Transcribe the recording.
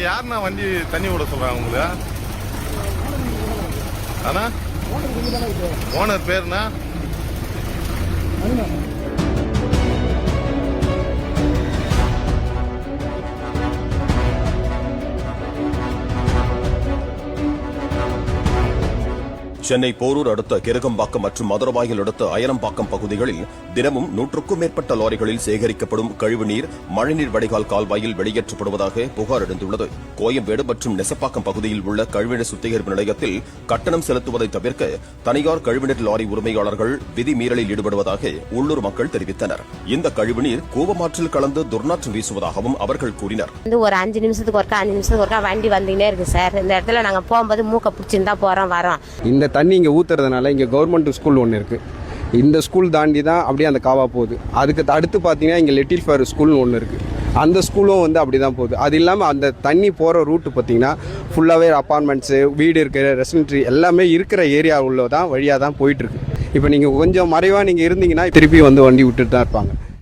யாருண்ணா வண்டி தண்ணி விட சொல்றாங்க உங்களுக்கு அண்ணா? ஓனர் பேருண்ணா? சென்னை போரூர் அடுத்த கிருகம்பாக்கம் மற்றும் மதுரவாயில் அடுத்த அயனம்பாக்கம் பகுதிகளில் தினமும் நூற்றுக்கும் மேற்பட்ட லாரிகளில் சேகரிக்கப்படும் கழிவுநீர் மழைநீர் வடிகால் கால்வாயில் வெளியேற்றப்படுவதாக புகார் எழுந்துள்ளது. கோயம்பேடு மற்றும் நெசப்பாக்கம் பகுதியில் உள்ள கழிவுநீர் சுத்திகரிப்பு நிலையத்தில் கட்டணம் செலுத்துவதை தவிர்க்க தனியார் கழிவுநீர் லாரி உரிமையாளர்கள் விதிமீறலில் ஈடுபடுவதாக உள்ளூர் மக்கள் தெரிவித்தனர். இந்த கழிவுநீர் கூவமாற்றில் கலந்து துர்நாற்றம் வீசுவதாகவும் அவர்கள் கூறினர். வந்து ஒரு அஞ்சு நிமிஷத்துக்கு ஒருக்கா அஞ்சு நிமிஷத்துக்கு ஒருக்கா வண்டி வந்துக்கினே இருக்கு சார். இந்த இடத்துல நாங்கள் போகும்போது மூக்கை பிடிச்சின்னு தான் போகிறோம் வரோம். இந்த தண்ணி இங்கே ஊற்றுறதுனால இங்கே கவர்மெண்ட் ஸ்கூல் ஒன்று இருக்குது இந்த ஸ்கூல் தாண்டி தான் அப்படியே அந்த காவா போகுது. அதுக்கு அடுத்து பார்த்தீங்கன்னா இங்கே லிட்டில் ஃபேர் ஸ்கூல்னு ஒன்று இருக்குது அந்த ஸ்கூலும் வந்து அப்படி தான் போகுது. அது இல்லாமல் அந்த தண்ணி போகிற ரூட்டு பார்த்தீங்கன்னா ஃபுல்லாகவே அப்பார்ட்மெண்ட்ஸு வீடு இருக்கிற ரெசிடென்ட்ரி எல்லாமே இருக்கிற ஏரியா உள்ள தான் வழியாக தான் போயிட்டுருக்கு இப்போ நீங்கள் கொஞ்சம் மறைவாக நீங்கள் இருந்தீங்கன்னா திருப்பி வந்து வண்டி விட்டுட்டு தான் இருப்பாங்க.